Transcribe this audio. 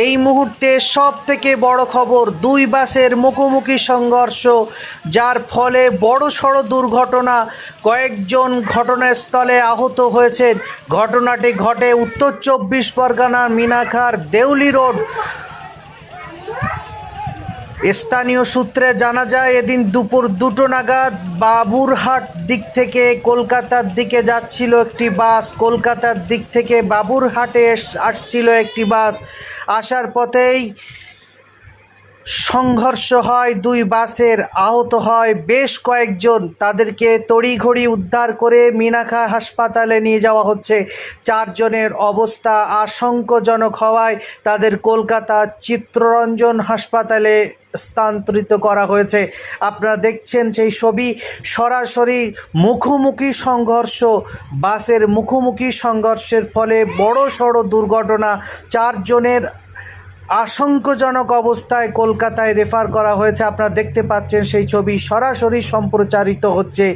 এই মুহূর্তে সব থেকে বড় খবর, দুই বাসের মুখোমুখি সংঘর্ষ, যার ফলে বড় সড় দুর্ঘটনা, কয়েকজন ঘটনাস্থলে আহত হয়েছেন। ঘটনাটি ঘটে উত্তর চব্বিশ পরগনার মিনাখার দেউলি রোড। স্থানীয় সূত্রে জানা যায়, এদিন দুপুর দুটো নাগাদ বাবুরহাট দিক থেকে কলকাতার দিকে যাচ্ছিল একটি বাস। কলকাতার দিক থেকে বাবুরহাটে আসছিল একটি বাস। আসার পথেই সংঘর্ষ হয়, দুই বাসের আহত হয়, বেশ কয়েকজন তাদেরকে তড়িঘড়ি উদ্ধার করে মিনাখা হাসপাতালে নিয়ে যাওয়া হচ্ছে। চারজনের অবস্থা আশঙ্কাজনক হওয়ায় তাদের কলকাতা চিত্ররঞ্জন হাসপাতালে স্থানান্তরিত করা হয়েছে। আপনারা দেখছেন সেই ছবি, সরাসরি মুখোমুখি সংঘর্ষ, বাসের মুখোমুখি সংঘর্ষের ফলে বড় সড় দুর্ঘটনা, চারজনের আশঙ্কাজনক অবস্থায় কলকাতায় রেফার করা হয়েছে। আপনারা দেখতে পাচ্ছেন সেই ছবি সরাসরি সম্প্রচারিত হচ্ছে।